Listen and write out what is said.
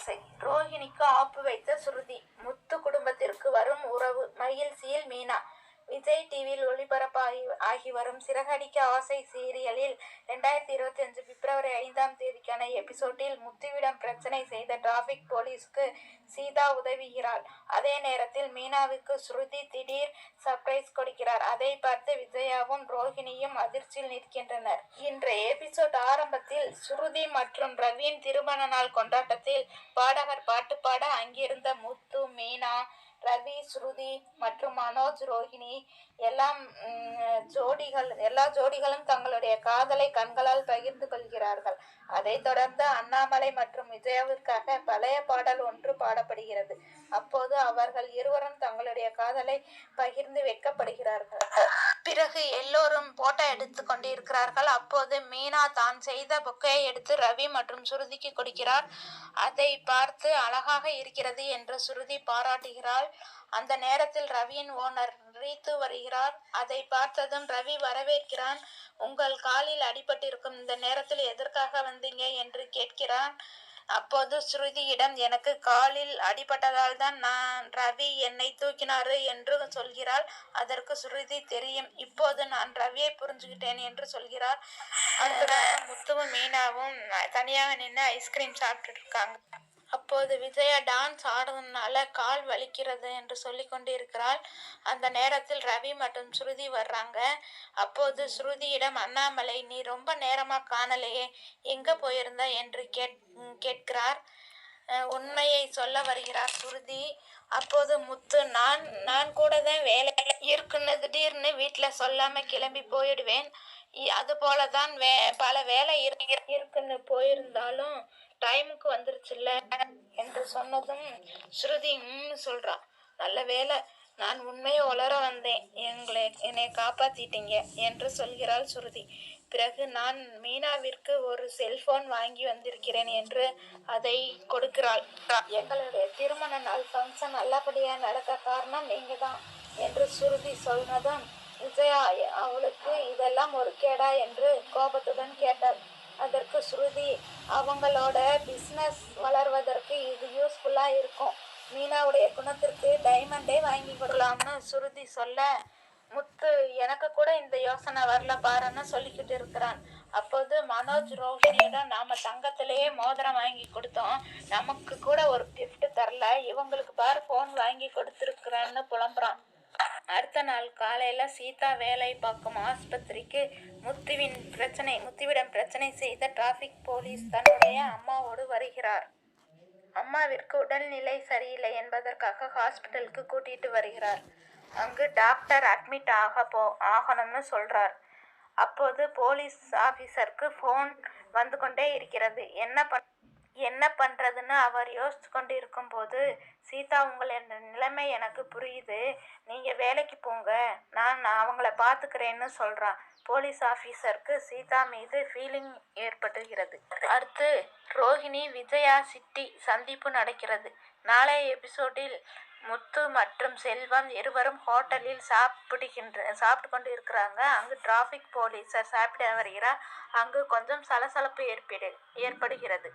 ஆசை ரோஹிணிக்கு ஆப்பு வைத்த சுருதி முத்து குடும்பத்திற்கு வரும் உறவு மகிழ்ச்சியில் மீனா. விஜய் டிவியில் ஒளிபரப்பாகி ஆகி வரும் சிறகடிக்க ஆசை சீரியலில் ரெண்டாயிரத்தி இருபத்தி அஞ்சு பிப்ரவரி ஐந்தாம் தேதிக்கான எபிசோட்டில் முத்துவிடம் பிரச்சனை செய்த டிராபிக் போலீஸ்க்கு சீதா உதவுகிறாள். அதே நேரத்தில் மீனாவுக்கு ஸ்ருதி திடீர் சப் சர்ப்ரைஸ் கொடுக்கிறார் அதை பார்த்து விஜயாவும் ரோஹிணியும் அதிர்ச்சியில் நிற்கின்றனர். இன்று எபிசோட் ஆரம்பத்தில் ஸ்ருதி மற்றும் ரவியின் திருமண நாள் கொண்டாட்டத்தில் பாடகர் பாட்டு பாட அங்கிருந்த முத்து மீனா ரவி ஸ்ருதி மற்றும் மனோஜ் ரோஹிணி எல்லாம் ஜோடிகள் எல்லா ஜோடிகளும் தங்களுடைய காதலை கண்களால் பகிர்ந்து கொள்கிறார்கள். அதைத் தொடர்ந்து அண்ணாமலை மற்றும் விஜயாவிற்காக பழைய பாடல் ஒன்று பாடப்படுகிறது. அப்போது அவர்கள் இருவரும் தங்களுடைய காதலை பகிர்ந்து வைக்கப்படுகிறார்கள். பிறகு எல்லோரும் போட்டோ எடுத்து கொண்டிருக்கிறார்கள். அப்போது மீனா தான் செய்த பொக்கையை எடுத்து ரவி மற்றும் சுருதிக்கு கொடுக்கிறார் அதை பார்த்து அழகாக இருக்கிறது என்று சுருதி பாராட்டுகிறாள். அந்த நேரத்தில் ரவியின் ஓனர் ரீத்து வருகிறார். அதை பார்த்ததும் ரவி வரவேற்கிறான். உங்கள் காலில் அடிபட்டிருக்கும் இந்த நேரத்தில் எதற்காக வந்தீங்க? என்று கேட்கிறான். அப்போது ஸ்ருதியிடம் எனக்கு காலில் அடிபட்டதால் தான் நான் ரவி என்னை தூக்கினாரு என்று சொல்கிறாள். அதற்கு ஸ்ருதி தெரியும் இப்போது நான் ரவியை புரிஞ்சுக்கிட்டேன் என்று சொல்கிறார். அடுத்ததாக முத்துவும் மீனாவும் தனியாக நின்று ஐஸ்கிரீம் சாப்பிட்டுட்டு இருக்காங்க. அப்போது விஜயா டான்ஸ் ஆடுறதுனால கால் வலிக்கிறது என்று சொல்லி கொண்டிருக்கிறாள் அந்த நேரத்தில் ரவி மற்றும் ஸ்ருதி வர்றாங்க. அப்போது ஸ்ருதியிடம் அண்ணாமலை நீ ரொம்ப நேரமா காணலையே. எங்க போயிருந்த? என்று கேட் கேட்கிறார். உண்மையை சொல்ல வருகிறார் சுருதி அப்போது முத்து நான் நான் கூட தான் வேலை இருக்குன்னு திடீர்னு வீட்டில் சொல்லாமல் கிளம்பி போயிடுவேன். அது போல தான் வே பல வேலை இரு- இருக்குன்னு போயிருந்தாலும் டைமுக்கு வந்துருச்சுல்ல என்று சொன்னதும் ஸ்ருதி ம் சொல்றா. நல்ல வேலை நான் உண்மையை உளர வந்தேன். எங்களை என்னை காப்பாத்திட்டீங்க என்று சொல்கிறாள் சுருதி பிறகு நான் மீனாவிற்கு ஒரு செல்போன் வாங்கி வந்திருக்கிறேன் என்று அதை கொடுக்கிறாள். எங்களுடைய திருமண நாள் ஃபங்க்ஷன் நல்லபடியாக நடக்க காரணம் நீங்க தான் என்று சுருதி சொன்னதும் விஜயா அவளுக்கு இதெல்லாம் ஒரு கேடா என்று கோபத்துடன் கேட்டாள் அதற்கு ஸ்ருதி அவங்களோட பிஸ்னஸ் வளர்வதற்கு இது யூஸ்ஃபுல்லாக இருக்கும். மீனாவுடைய குணத்திற்கு டைமண்டே வாங்கி கொடுக்கலாம்னு சுருதி சொல்ல முத்து எனக்கு கூட இந்த யோசனை வரல பாருன்னு சொல்லிக்கிட்டு இருக்கிறான். அப்போது மனோஜ் ரோஹினியிடம் நாம தங்கத்திலேயே மோதிரம் வாங்கி கொடுத்தோம். நமக்கு கூட ஒரு கிஃப்ட் தரல. இவங்களுக்கு பாரு ஃபோன் வாங்கி கொடுத்துருக்குறான்னு புலம்புறான். அடுத்த நாள் காலையில் சீதா வேலை பார்க்கும் ஆஸ்பத்திரிக்கு முத்துவின் பிரச்சனை முத்துவிடம் பிரச்சனை செய்த டிராஃபிக் போலீஸ் தன்னுடைய அம்மாவோடு வருகிறார். அம்மாவிற்கு உடல்நிலை சரியில்லை என்பதற்காக ஹாஸ்பிட்டலுக்கு கூட்டிட்டு வருகிறார். அங்கு டாக்டர் அட்மிட் ஆக போ ஆகணும்னு சொல்றார். அப்போது போலீஸ் ஆபீசருக்கு ஃபோன் வந்து கொண்டே இருக்கிறது. என்ன பண்ண என்ன பண்ணுறதுன்னு அவர் யோசித்து கொண்டு இருக்கும்போது சீதா உங்களோட நிலைமை எனக்கு புரியுது. நீங்கள் வேலைக்கு போங்க. நான் அவங்கள பார்த்துக்கிறேன்னு சொல்கிறான் போலீஸ் ஆஃபீஸருக்கு சீதா மீது ஃபீலிங் ஏற்படுகிறது அடுத்து ரோஹிணி விஜயா சிட்டி சந்திப்பு நடக்கிறது. நாளைய எபிசோடில் முத்து மற்றும் செல்வம் இருவரும் ஹோட்டலில் சாப்பிடுகின்ற சாப்பிட்டு கொண்டு இருக்கிறாங்க அங்கு டிராஃபிக் போலீஸர் சாப்பிட வருகிறார். அங்கு கொஞ்சம் சலசலப்பு ஏற்படு ஏற்படுகிறது.